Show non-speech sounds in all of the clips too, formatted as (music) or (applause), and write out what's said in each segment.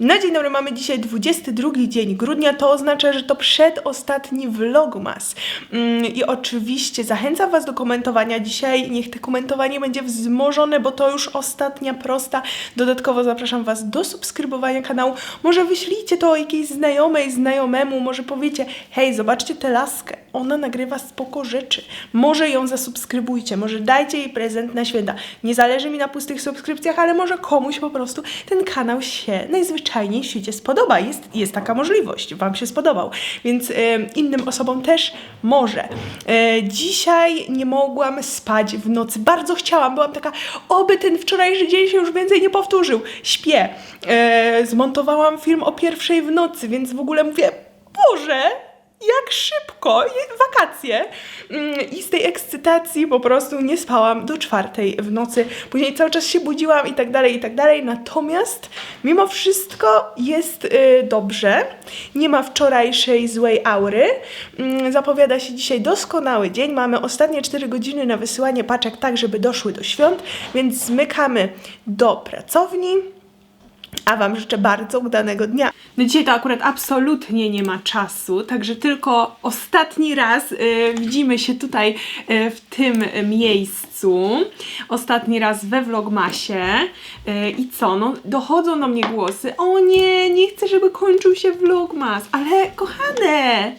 Na dzień dobry mamy dzisiaj 22 dzień grudnia, to oznacza, że to przedostatni vlogmas. Mm, I oczywiście zachęcam Was do komentowania dzisiaj. Niech to komentowanie będzie wzmożone, bo to już ostatnia prosta. Dodatkowo zapraszam Was do subskrybowania kanału. Może wyślijcie to jakiejś znajomej, znajomemu, może powiecie, hej, zobaczcie tę laskę, ona nagrywa spoko rzeczy. Może ją zasubskrybujcie, może dajcie jej prezent na święta. Nie zależy mi na pustych subskrypcjach, ale może komuś po prostu ten kanał się najzwyczajniej w świecie spodoba. Jest, jest taka możliwość, Wam się spodobał, więc e, innym osobom też może. E, dzisiaj nie mogłam spać w nocy. Bardzo chciałam, byłam taka, oby ten wczorajszy dzień się już więcej nie powtórzył. Śpię. E, zmontowałam film o pierwszej w nocy, więc w ogóle mówię, Boże, jak szybko, je- wakacje. Mm, I z tej ekscytacji po prostu nie spałam do czwartej w nocy. Później cały czas się budziłam i tak dalej, i tak dalej. Natomiast mimo wszystko jest y, dobrze. Nie ma wczorajszej złej aury. Mm, Zapowiada się dzisiaj doskonały dzień. Mamy ostatnie 4 godziny na wysyłanie paczek tak, żeby doszły do świąt, więc zmykamy do pracowni. A Wam życzę bardzo udanego dnia. No dzisiaj to akurat absolutnie nie ma czasu, także tylko ostatni raz y, widzimy się tutaj y, w tym miejscu. Ostatni raz we Vlogmasie. Y, I co? No, dochodzą do mnie głosy. O nie, nie chcę, żeby kończył się Vlogmas. Ale kochane!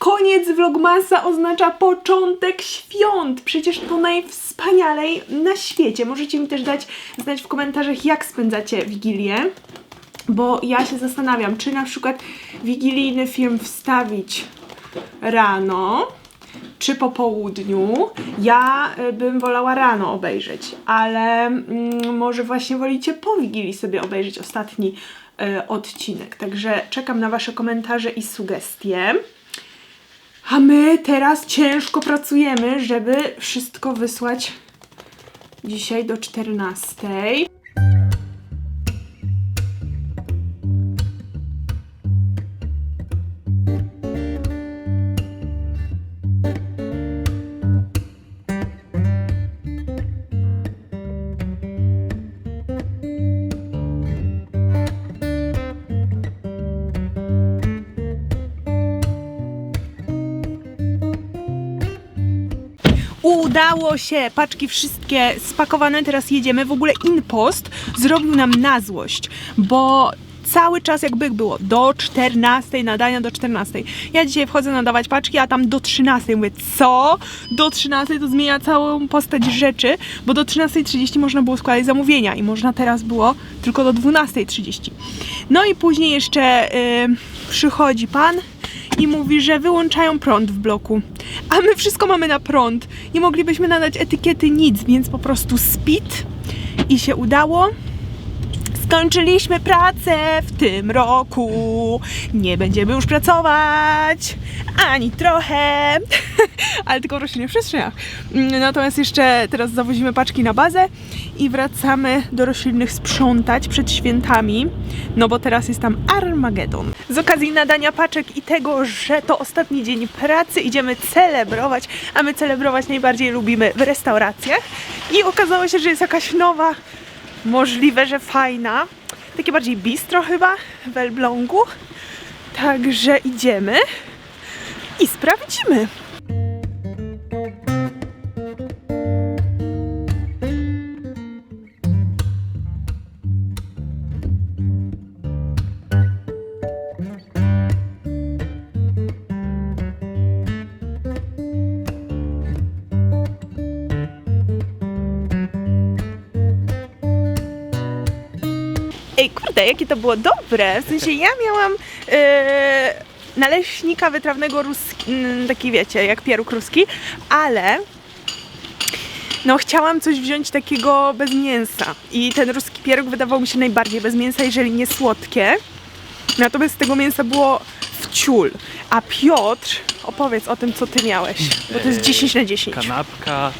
Koniec Vlogmasa oznacza początek świąt. Przecież to najwspanialej na świecie. Możecie mi też dać znać w komentarzach, jak spędzacie Wigilię. Bo ja się zastanawiam, czy na przykład wigilijny film wstawić rano, czy po południu. Ja y, bym wolała rano obejrzeć, ale mm, może właśnie wolicie po Wigilii sobie obejrzeć ostatni y, odcinek. Także czekam na Wasze komentarze i sugestie. A my teraz ciężko pracujemy, żeby wszystko wysłać dzisiaj do 14. Udało się! Paczki wszystkie spakowane, teraz jedziemy. W ogóle InPost zrobił nam na złość, bo cały czas jakby było do 14, nadania do 14. Ja dzisiaj wchodzę nadawać paczki, a tam do 13. Mówię, co? Do 13 to zmienia całą postać rzeczy, bo do 13.30 można było składać zamówienia i można teraz było tylko do 12.30. No i później jeszcze yy, przychodzi pan i mówi, że wyłączają prąd w bloku. A my wszystko mamy na prąd. Nie moglibyśmy nadać etykiety nic, więc po prostu spit i się udało. Skończyliśmy pracę w tym roku. Nie będziemy już pracować ani trochę, (laughs) ale tylko w roślinnych przestrzeniach. Mm, Natomiast jeszcze teraz zawozimy paczki na bazę i wracamy do roślinnych sprzątać przed świętami, no bo teraz jest tam Armagedon. Z okazji nadania paczek i tego, że to ostatni dzień pracy, idziemy celebrować, a my celebrować najbardziej lubimy w restauracjach. I okazało się, że jest jakaś nowa możliwe, że fajna. Takie bardziej bistro chyba w Elblągu. Także idziemy i sprawdzimy. Kurde, jakie to było dobre. W sensie ja miałam e, naleśnika wytrawnego ruski, taki wiecie, jak pieróg ruski, ale no chciałam coś wziąć takiego bez mięsa. I ten ruski pieróg wydawał mi się najbardziej bez mięsa, jeżeli nie słodkie. Natomiast tego mięsa było w ciul. A Piotr, opowiedz o tym, co ty miałeś, bo to jest 10 na 10. Kanapka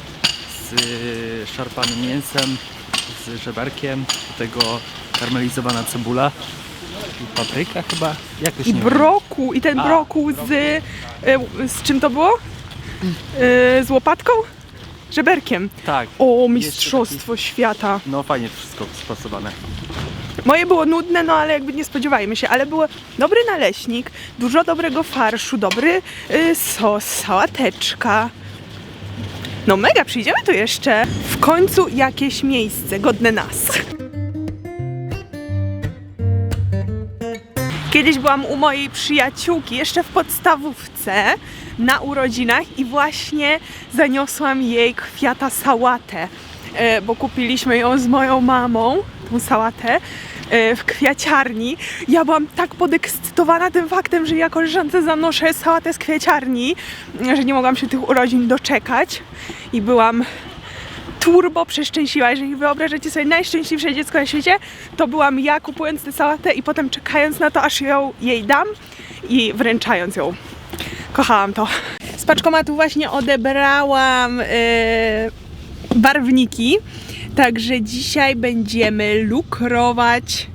z y, szarpanym mięsem, z żeberkiem, do tego karmelizowana cebula i papryka chyba, I nie broku, i ten A, brokuł z... e, z czym to było? E, z łopatką? Żeberkiem. Tak, O, mistrzostwo świata. no fajnie wszystko spasowane. Moje było nudne, no ale jakby nie spodziewajmy się, ale było dobry naleśnik, dużo dobrego farszu, dobry y, sos, sałateczka. No mega, przyjdziemy tu jeszcze. W końcu jakieś miejsce godne nas. Kiedyś byłam u mojej przyjaciółki jeszcze w podstawówce na urodzinach i właśnie zaniosłam jej kwiata sałatę, e, bo kupiliśmy ją z moją mamą, tą sałatę e, w kwiaciarni. Ja byłam tak podekscytowana tym faktem, że ja koleżance zanoszę sałatę z kwiaciarni, że nie mogłam się tych urodzin doczekać i byłam turbo przeszczęśliwa. Jeżeli wyobrażacie sobie najszczęśliwsze dziecko na świecie, to byłam ja kupując tę sałatę i potem czekając na to, aż ją jej dam i wręczając ją. Kochałam to. Z paczkomatu właśnie odebrałam yy, barwniki, także dzisiaj będziemy lukrować.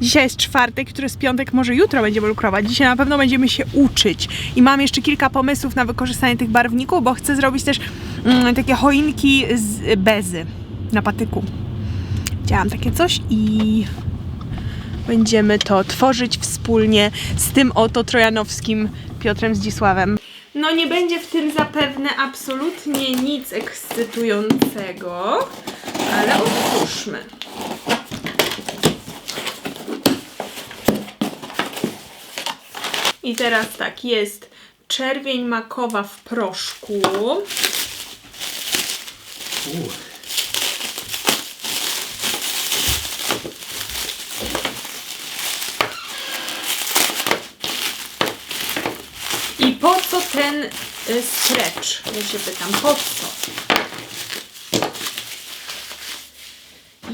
Dzisiaj jest czwartek, który jest piątek, może jutro będziemy lukrować. Dzisiaj na pewno będziemy się uczyć. I mam jeszcze kilka pomysłów na wykorzystanie tych barwników, bo chcę zrobić też takie choinki z bezy na patyku. Chciałam takie coś i będziemy to tworzyć wspólnie z tym oto trojanowskim Piotrem Zdzisławem. No nie będzie w tym zapewne absolutnie nic ekscytującego, ale otwórzmy. I teraz tak, jest czerwień makowa w proszku. I po co ten y, stretch? Ja się pytam, po co?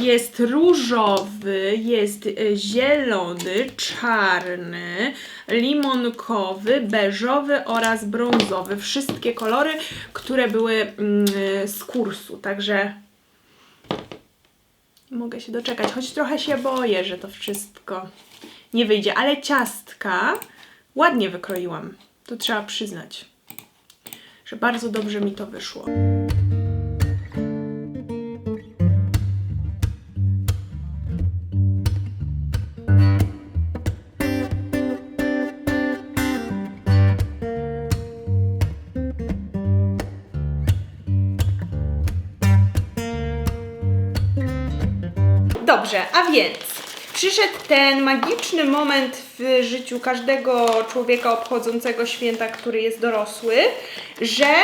Jest różowy, jest y, zielony, czarny, limonkowy, beżowy oraz brązowy. Wszystkie kolory, które były mm, z kursu. Także mogę się doczekać, choć trochę się boję, że to wszystko nie wyjdzie. Ale ciastka ładnie wykroiłam. To trzeba przyznać, że bardzo dobrze mi to wyszło. Dobrze, a więc przyszedł ten magiczny moment w życiu każdego człowieka obchodzącego święta, który jest dorosły, że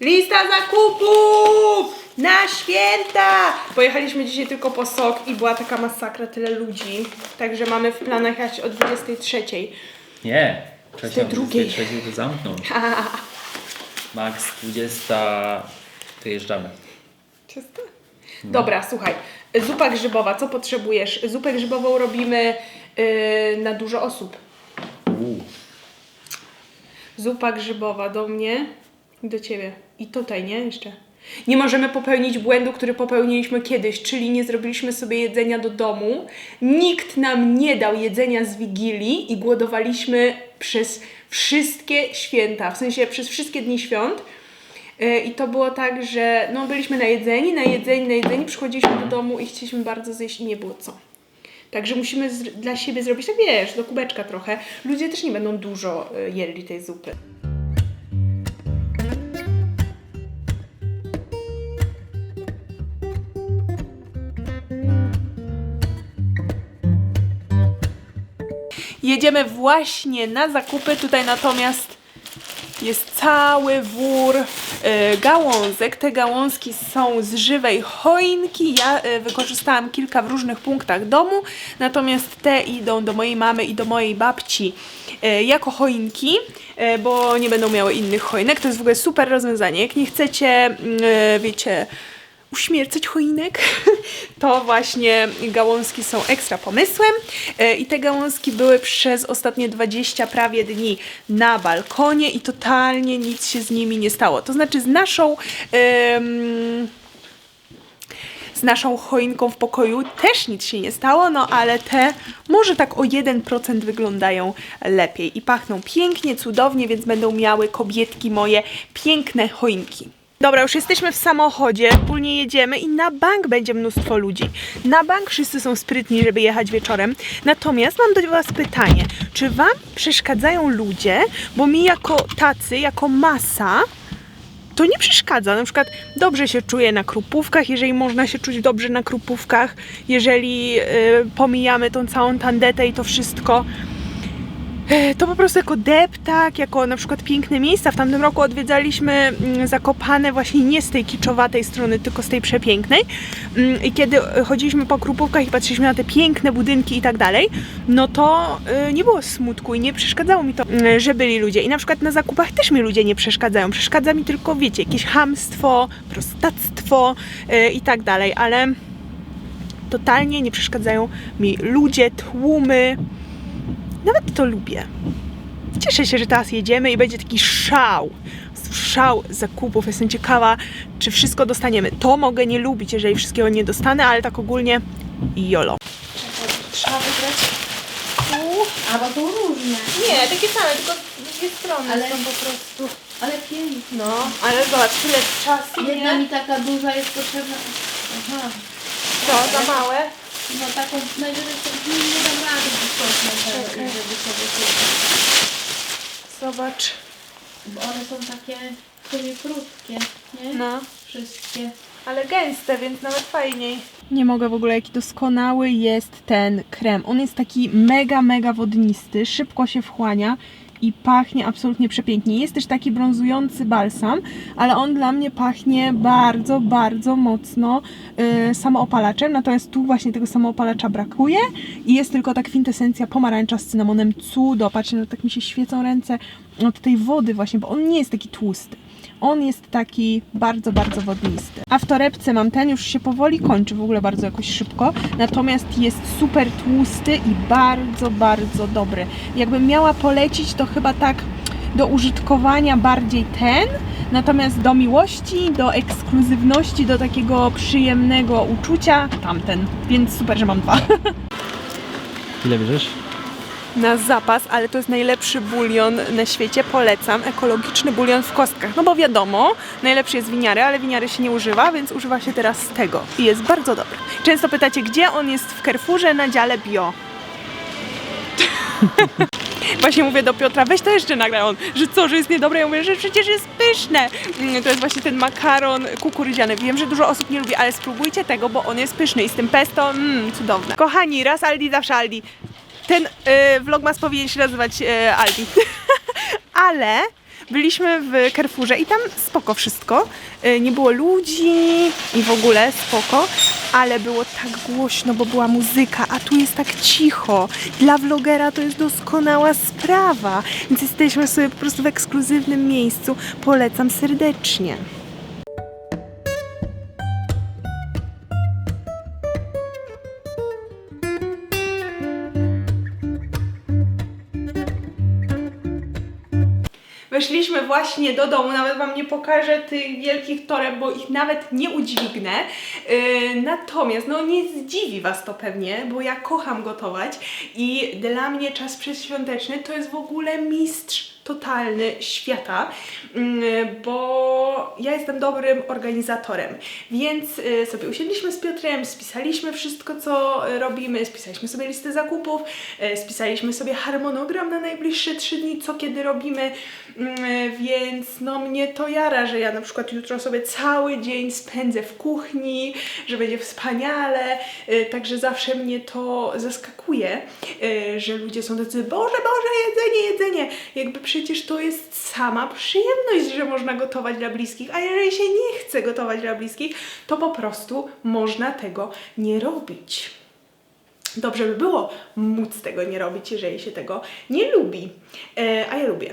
lista zakupów na święta! Pojechaliśmy dzisiaj tylko po sok i była taka masakra, tyle ludzi. Także mamy w planach jechać o 23. Nie. tej drugiej. Trzeciej to zamknął. (laughs) Max 20. Wyjeżdżamy. Czyste? Dobra, słuchaj. Zupa grzybowa, co potrzebujesz? Zupę grzybową robimy yy, na dużo osób. Uuu. Zupa grzybowa do mnie i do ciebie. I tutaj, nie? Jeszcze. Nie możemy popełnić błędu, który popełniliśmy kiedyś, czyli nie zrobiliśmy sobie jedzenia do domu. Nikt nam nie dał jedzenia z wigilii i głodowaliśmy przez wszystkie święta, w sensie przez wszystkie dni świąt. Yy, I to było tak, że no, byliśmy najedzeni, najedzeni, najedzeni, przychodziliśmy do domu i chcieliśmy bardzo zjeść i nie było co. Także musimy dla siebie zrobić, tak wiesz, do kubeczka trochę. Ludzie też nie będą dużo y, jedli tej zupy. Jedziemy właśnie na zakupy. Tutaj natomiast jest cały wór y, gałązek. Te gałązki są z żywej choinki. Ja y, wykorzystałam kilka w różnych punktach domu, natomiast te idą do mojej mamy i do mojej babci y, jako choinki, bo nie będą miały innych choinek. To jest w ogóle super rozwiązanie. Jak nie chcecie, y, wiecie, uśmiercać choinek, (laughs) to właśnie gałązki są ekstra pomysłem. E, I te gałązki były przez ostatnie 20 prawie dni na balkonie i totalnie nic się z nimi nie stało. To znaczy z naszą. em, z naszą choinką w pokoju też nic się nie stało, no ale te może tak o 1% wyglądają lepiej i pachną pięknie, cudownie, więc będą miały kobietki moje piękne choinki. Dobra, już jesteśmy w samochodzie, wspólnie jedziemy i na bank będzie mnóstwo ludzi. Na bank wszyscy są sprytni, żeby jechać wieczorem. Natomiast mam do Was pytanie, czy Wam przeszkadzają ludzie? Bo mi jako tacy, jako masa, to nie przeszkadza. Na przykład dobrze się czuję na krupówkach, jeżeli można się czuć dobrze na krupówkach, jeżeli y, pomijamy tą całą tandetę i to wszystko. E, To po prostu jako deptak, jako na przykład piękne miejsca. W tamtym roku odwiedzaliśmy mm, Zakopane właśnie nie z tej kiczowatej strony, tylko z tej przepięknej. Mm, I kiedy e, chodziliśmy po Krupówkach i patrzyliśmy na te piękne budynki i tak dalej, no to e, nie było smutku i nie przeszkadzało mi to, mm, że byli ludzie. I na przykład na zakupach też mi ludzie nie przeszkadzają. Przeszkadza mi tylko, wiecie, jakieś hamstwo, prostactwo i tak dalej, ale totalnie nie przeszkadzają mi ludzie, tłumy. Nawet to lubię. Cieszę się, że teraz jedziemy i będzie taki szał. Szał zakupów. Jestem ciekawa, czy wszystko dostaniemy. To mogę nie lubić, jeżeli wszystkiego nie dostanę, ale tak ogólnie jolo. Trzeba wybrać tu. A bo to różne. Nie, takie same, tylko z dwie strony Ale- są po prostu. Ale piękne. No, ale zobacz, tyle czasu, Jedna nie? mi taka duża jest potrzebna. Aha. To za małe. No taką najwyżej to nie, nie dam rady wysoką Czekaj. żeby sobie kupić. Zobacz. Bo one są takie w sumie krótkie, nie? No. Wszystkie. ale gęste, więc nawet fajniej. Nie mogę w ogóle, jaki doskonały jest ten krem. On jest taki mega, mega wodnisty, szybko się wchłania i pachnie absolutnie przepięknie. Jest też taki brązujący balsam, ale on dla mnie pachnie bardzo, bardzo mocno yy, samoopalaczem, natomiast tu właśnie tego samoopalacza brakuje i jest tylko ta kwintesencja pomarańcza z cynamonem cudo. Patrzcie, no tak mi się świecą ręce od tej wody właśnie, bo on nie jest taki tłusty. On jest taki bardzo, bardzo wodnisty. A w torebce mam ten, już się powoli kończy, w ogóle bardzo jakoś szybko. Natomiast jest super tłusty i bardzo, bardzo dobry. Jakbym miała polecić, to chyba tak do użytkowania bardziej ten, natomiast do miłości, do ekskluzywności, do takiego przyjemnego uczucia tamten. Więc super, że mam dwa. (laughs) Ile bierzesz? Na zapas, ale to jest najlepszy bulion na świecie, polecam. Ekologiczny bulion w kostkach. No bo wiadomo, najlepszy jest winiary, ale winiary się nie używa, więc używa się teraz tego i jest bardzo dobry. Często pytacie, gdzie on jest w Carrefourze na dziale bio. (laughs) Właśnie mówię do Piotra, weź to jeszcze nagraj on, że co, że jest niedobre? Ja mówię, że przecież jest pyszne. Mm, To jest właśnie ten makaron kukurydziany. Wiem, że dużo osób nie lubi, ale spróbujcie tego, bo on jest pyszny i z tym pesto, mmm, cudowne. Kochani, raz Aldi, zawsze Aldi. Ten y, vlogmas powinien się nazywać y, Aldi. (laughs) Ale byliśmy w Carrefourze i tam spoko wszystko. Y, nie było ludzi i w ogóle spoko, ale było tak głośno, bo była muzyka, a tu jest tak cicho. Dla vlogera to jest doskonała sprawa. Więc jesteśmy sobie po prostu w ekskluzywnym miejscu. Polecam serdecznie. Weszliśmy właśnie do domu, nawet Wam nie pokażę tych wielkich toreb, bo ich nawet nie udźwignę. Yy, natomiast, no nie zdziwi Was to pewnie, bo ja kocham gotować i dla mnie czas przedświąteczny to jest w ogóle mistrz totalny świata, mm, bo ja jestem dobrym organizatorem, więc y, sobie usiedliśmy z Piotrem, spisaliśmy wszystko, co robimy, spisaliśmy sobie listę zakupów, y, spisaliśmy sobie harmonogram na najbliższe trzy dni, co kiedy robimy, Mm, więc no mnie to jara, że ja na przykład jutro sobie cały dzień spędzę w kuchni, że będzie wspaniale, y, także zawsze mnie to zaskakuje, że ludzie są tacy, Boże, Boże, jedzenie, jedzenie, jakby przecież to jest sama przyjemność, że można gotować dla bliskich, a jeżeli się nie chce gotować dla bliskich, to po prostu można tego nie robić. Dobrze by było móc tego nie robić, jeżeli się tego nie lubi. E, a ja lubię.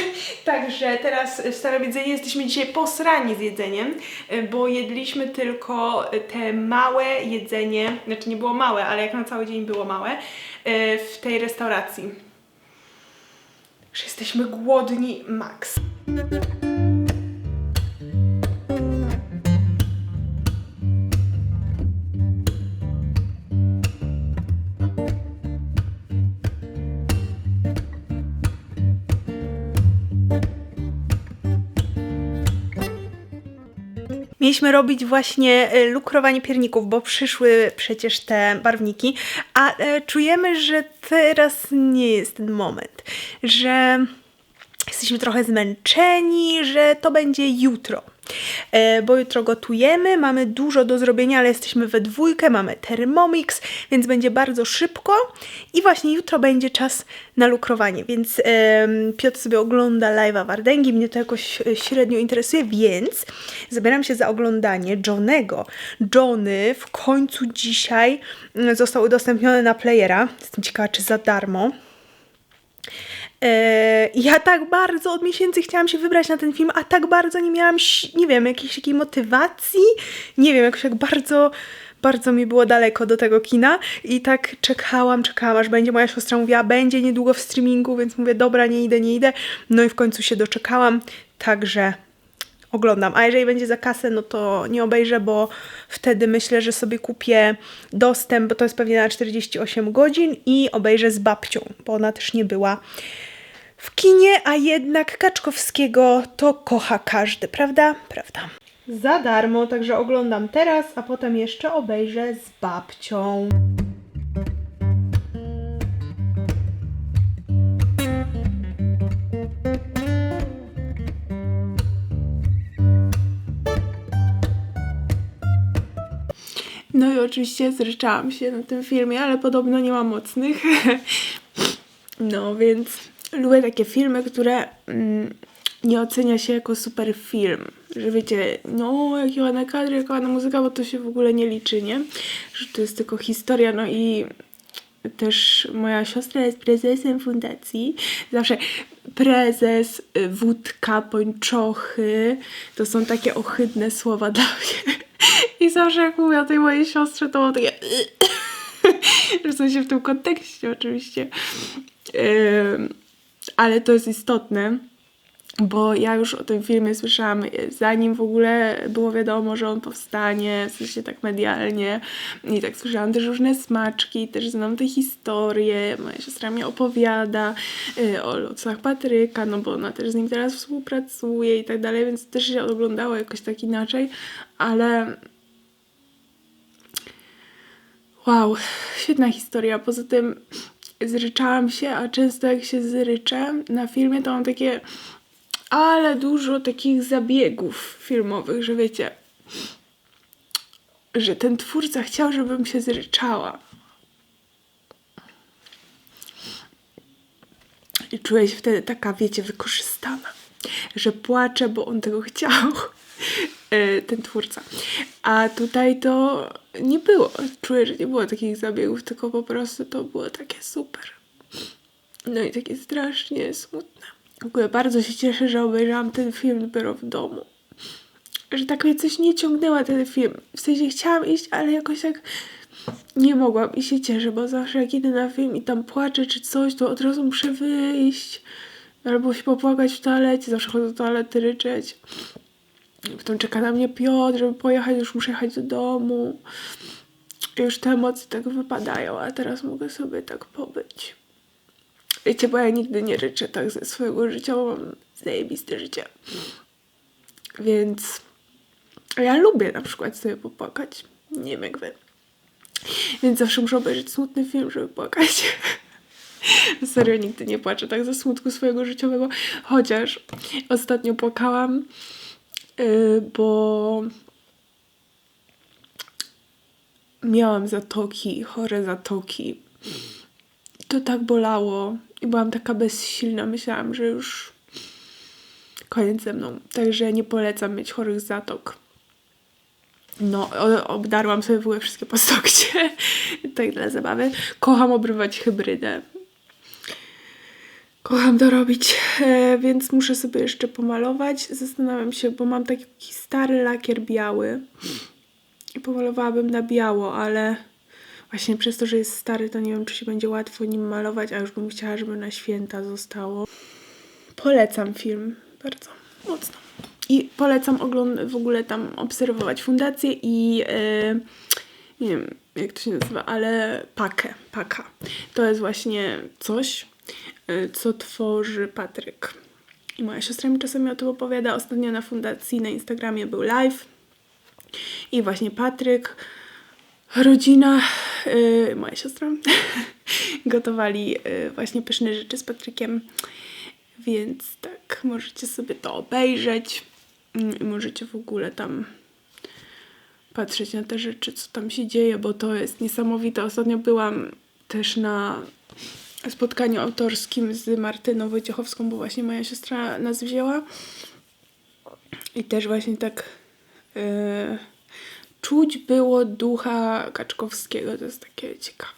(laughs) Także teraz wstawiam jedzenie. Jesteśmy dzisiaj posrani z jedzeniem, e, bo jedliśmy tylko te małe jedzenie, znaczy nie było małe, ale jak na cały dzień było małe, e, w tej restauracji. Że jesteśmy głodni max. Mieliśmy robić właśnie e, lukrowanie pierników, bo przyszły przecież te barwniki, a e, czujemy, że teraz nie jest ten moment, że jesteśmy trochę zmęczeni, że to będzie jutro. E, bo jutro gotujemy, mamy dużo do zrobienia, ale jesteśmy we dwójkę, mamy Thermomix, więc będzie bardzo szybko i właśnie jutro będzie czas na lukrowanie, więc Piotr sobie ogląda live'a Wardęgi, mnie to jakoś e, średnio interesuje, więc zabieram się za oglądanie Johnego. Johnny w końcu dzisiaj mm, został udostępniony na playera, jestem ciekawa czy za darmo. E, Ja tak bardzo od miesięcy chciałam się wybrać na ten film, a tak bardzo nie miałam, nie wiem, jakiejś takiej motywacji. Nie wiem, jakoś tak bardzo, bardzo mi było daleko do tego kina i tak czekałam, czekałam, aż będzie. Moja siostra mówiła, będzie niedługo w streamingu, więc mówię, dobra, nie idę, nie idę. No i w końcu się doczekałam, także oglądam. A jeżeli będzie za kasę, no to nie obejrzę, bo wtedy myślę, że sobie kupię dostęp, bo to jest pewnie na 48 godzin i obejrzę z babcią, bo ona też nie była w kinie, a jednak Kaczkowskiego to kocha każdy, prawda? Prawda. Za darmo, także oglądam teraz, a potem jeszcze obejrzę z babcią. No i oczywiście zryczałam się na tym filmie, ale podobno nie ma mocnych. (laughs) No więc lubię takie filmy, które mm, nie ocenia się jako super film. Że wiecie, no jakie ładne kadry, jaka ładna muzyka, bo to się w ogóle nie liczy, nie? Że to jest tylko historia, no i też moja siostra jest prezesem fundacji. Zawsze prezes, y, wódka, pończochy, to są takie ohydne słowa dla mnie. I zawsze jak mówię o tej mojej siostrze, to mam takie... (coughs) w sensie w tym kontekście oczywiście. Ym, ale to jest istotne, bo ja już o tym filmie słyszałam zanim w ogóle było wiadomo, że on powstanie, w sensie tak medialnie i tak słyszałam też różne smaczki, też znam te historie, moja siostra mi opowiada y, o losach Patryka, no bo ona też z nim teraz współpracuje i tak dalej, więc też się oglądało jakoś tak inaczej, ale Wow, świetna historia. Poza tym zryczałam się, a często jak się zryczę na filmie, to mam takie ale dużo takich zabiegów filmowych, że wiecie, że ten twórca chciał, żebym się zryczała. I czuję się wtedy taka, wiecie, wykorzystana, że płaczę, bo on tego chciał, (laughs) ten twórca. A tutaj to nie było. Czuję, że nie było takich zabiegów, tylko po prostu to było takie super. No i takie strasznie smutne. W ogóle bardzo się cieszę, że obejrzałam ten film dopiero w domu. Że tak mnie coś nie ciągnęła ten film. W sensie chciałam iść, ale jakoś tak nie mogłam i się cieszę, bo zawsze jak idę na film i tam płaczę czy coś, to od razu muszę wyjść. Albo się popłakać w toalecie, zawsze chodzę do toalety ryczeć. Potem czeka na mnie Piotr, żeby pojechać, już muszę jechać do domu. Już te emocje tak wypadają, a teraz mogę sobie tak pobyć. Wiecie, bo ja nigdy nie ryczę tak ze swojego życia, bo mam zajebiste życie. Więc ja lubię na przykład sobie popłakać. Nie wiem jak wy. Więc zawsze muszę obejrzeć smutny film, żeby płakać. (laughs) Serio, nigdy nie płaczę tak ze smutku swojego życiowego. Chociaż ostatnio płakałam, bo miałam zatoki, chore zatoki. To tak bolało i byłam taka bezsilna. Myślałam, że już koniec ze mną. Także nie polecam mieć chorych zatok. No, obdarłam sobie w ogóle wszystkie (laughs) paznokcie. tak dla zabawy. Kocham obrywać hybrydę. Kocham to robić, e, więc muszę sobie jeszcze pomalować. Zastanawiam się, bo mam taki stary lakier biały i pomalowałabym na biało, ale właśnie przez to, że jest stary, to nie wiem, czy się będzie łatwo nim malować, a już bym chciała, żeby na święta zostało. Polecam film bardzo mocno. I polecam ogląd- w ogóle tam obserwować fundację i e, nie wiem jak to się nazywa, ale pakę, paka. To jest właśnie coś, co tworzy Patryk. I moja siostra mi czasami o tym opowiada. Ostatnio na fundacji na Instagramie był live I właśnie Patryk, rodzina, yy, moja siostra (laughs) gotowali yy, właśnie pyszne rzeczy z Patrykiem. Więc tak, możecie sobie to obejrzeć mm, i możecie w ogóle tam patrzeć na te rzeczy, co tam się dzieje, bo to jest niesamowite. Ostatnio byłam też na spotkaniu autorskim z Martyną Wojciechowską, bo właśnie moja siostra nas wzięła. I też właśnie tak e, czuć było ducha Kaczkowskiego. To jest takie ciekawe.